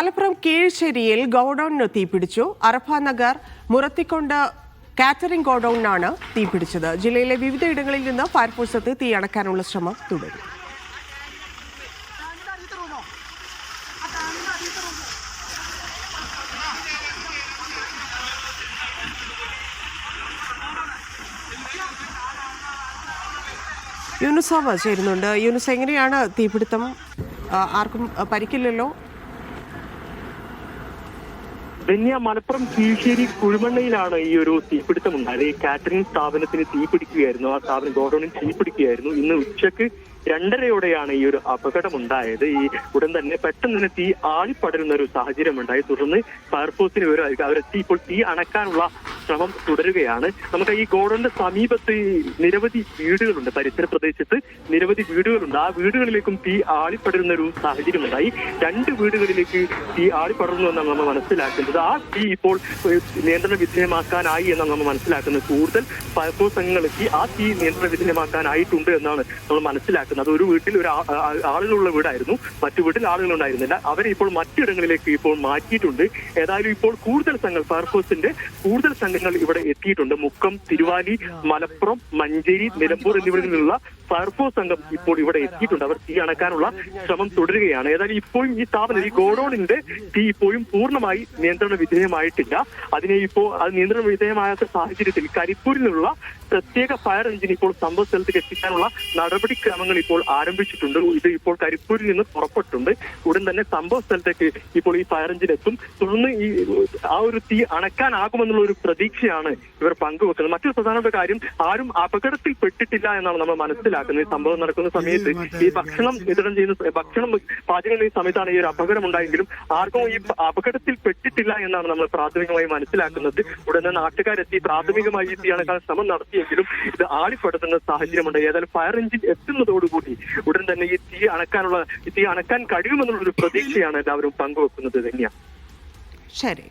മലപ്പുറം കീഴ്ശ്ശേരിയിൽ ഗോഡൌണിന് തീപിടിച്ചു. അറഫ നഗർ മുറത്തിക്കൊണ്ട് കാറ്ററിംഗ് ഗോഡൌണിനാണ് തീപിടിച്ചത്. ജില്ലയിലെ വിവിധ ഇടങ്ങളിൽ നിന്ന് ഫയർഫോഴ്സ് എത്തി തീ അണക്കാനുള്ള ശ്രമം തുടരും യൂനുസാവ് ചേരുന്നുണ്ട്. യൂനുസ് എങ്ങനെയാണ് തീപിടുത്തം? ആർക്കും പരിക്കില്ലല്ലോ? ധന്യ മലപ്പുറം കീഴ്ശ്ശേരി കുഴിമണ്ണയിലാണ് ഈ ഒരു തീപിടുത്തം ഉണ്ടായത്. ഈ കാറ്ററിംഗ് സ്ഥാപനത്തിന് തീ പിടിക്കുകയായിരുന്നു. ആ സ്ഥാപനം ഗോഡൌണിൽ തീ പിടിക്കുകയായിരുന്നു. ഇന്ന് ഉച്ചയ്ക്ക് രണ്ടരയോടെയാണ് ഈ ഒരു അപകടം ഉണ്ടായത് ഈ ഉടൻ തന്നെ പെട്ടെന്ന് തന്നെ തീ ആളിപ്പടരുന്ന ഒരു സാഹചര്യം ഉണ്ടായി തുടർന്ന് ഫയർഫോഴ്സിന് വിവരം അവരെത്തി ഇപ്പോൾ തീ അണക്കാനുള്ള ശ്രമം തുടരുകയാണ്. നമുക്ക് ഈ ഗോഡൌണിന്റെ സമീപത്ത് നിരവധി വീടുകളുണ്ട്. പരിസര പ്രദേശത്ത് നിരവധി വീടുകളുണ്ട്. ആ വീടുകളിലേക്കും തീ ആളിപ്പടരുന്ന ഒരു സാഹചര്യം ഉണ്ടായി രണ്ട് വീടുകളിലേക്ക് തീ ആളിപ്പടർന്നു എന്നാണ് നമ്മൾ മനസ്സിലാക്കുന്നത്. ആ തീ ഇപ്പോൾ നിയന്ത്രണ വിധേയമാക്കാനായി എന്നാണ് നമ്മൾ മനസ്സിലാക്കുന്നത്. കൂടുതൽ ഫയർഫോഴ്സ് എത്തി ആ തീ നിയന്ത്രണ വിധേയമാക്കാനായിട്ടുണ്ട് എന്നാണ് നമ്മൾ മനസ്സിലാക്കുന്നത്. ഒരു വീട്ടിൽ ഒരു ആളുകളുള്ള വീടായിരുന്നു. മറ്റു വീട്ടിൽ ആളുകൾ ഉണ്ടായിരുന്നില്ല അവരെ ഇപ്പോൾ മറ്റിടങ്ങളിലേക്ക് ഇപ്പോൾ മാറ്റിയിട്ടുണ്ട്. ഏതായാലും ഇപ്പോൾ കൂടുതൽ സംഘങ്ങൾ ഫയർഫോഴ്സിന്റെ കൂടുതൽ സംഘങ്ങൾ ഇവിടെ എത്തിയിട്ടുണ്ട്. മുക്കം തിരുവാലി മലപ്പുറം മഞ്ചേരി നിലമ്പൂർ എന്നിവിടങ്ങളിൽ നിന്നുള്ള ഫയർഫോഴ്സ് സംഘം ഇപ്പോൾ ഇവിടെ എത്തിയിട്ടുണ്ട്. അവർ തീ അണക്കാനുള്ള ശ്രമം തുടരുകയാണ്. ഏതായാലും ഇപ്പോഴും ഈ സ്ഥാപനം ഈ ഗോഡൌണിന്റെ തീ ഇപ്പോഴും പൂർണമായി നിയന്ത്രണ വിധേയമായിട്ടില്ല അതിനെ ഇപ്പോ അത് നിയന്ത്രണ വിധേയമായ സാഹചര്യത്തിൽ കരിപ്പൂരിൽ നിന്നുള്ള പ്രത്യേക ഫയർ എഞ്ചിൻ ഇപ്പോൾ സംഭവ സ്ഥലത്തേക്ക് എത്തിക്കാനുള്ള നടപടിക്രമങ്ങൾ ഇപ്പോൾ ആരംഭിച്ചിട്ടുണ്ട്. ഇത് ഇപ്പോൾ കരിപ്പൂരിൽ നിന്ന് പുറപ്പെട്ടിട്ടുണ്ട്. ഉടൻ തന്നെ സംഭവ സ്ഥലത്തേക്ക് ഇപ്പോൾ ഈ ഫയർ എഞ്ചിൻ എത്തും. തുടർന്ന് ഈ ആ ഒരു തീ അണക്കാനാകുമെന്നുള്ള ഒരു പ്രതീക്ഷയാണ് ഇവർ പങ്കുവെക്കുന്നത്. മറ്റൊരു പ്രധാനപ്പെട്ട കാര്യം ആരും അപകടത്തിൽ പെട്ടിട്ടില്ല എന്നാണ് നമ്മൾ മനസ്സിലാക്കുന്നത്. ഈ സംഭവം നടക്കുന്ന സമയത്ത് ഈ ഭക്ഷണം വിതരണം ചെയ്യുന്ന ഭക്ഷണം പാചകം ചെയ്യുന്ന സമയത്താണ് ഈ ഒരു അപകടം ഉണ്ടായെങ്കിലും ആർക്കും ഈ അപകടത്തിൽ പെട്ടിട്ടില്ല എന്നാണ് നമ്മൾ പ്രാഥമികമായി മനസ്സിലാക്കുന്നത്. ഉടനെ നാട്ടുകാരെത്തി പ്രാഥമികമായി ഈ തീ അണക്കാൻ ശ്രമം നടത്തിയെങ്കിലും ഇത് ആളിപ്പെടുത്തുന്ന സാഹചര്യമുണ്ട്. ഏതായാലും ഫയർ എഞ്ചിൻ എത്തുന്നതോടുകൂടി ഉടൻ തന്നെ ഈ തീ അണക്കാനുള്ള തീ അണക്കാൻ കഴിയുമെന്നുള്ളൊരു പ്രതീക്ഷയാണ് എല്ലാവരും പങ്കുവെക്കുന്നത് തന്നെയാണ് ശരി.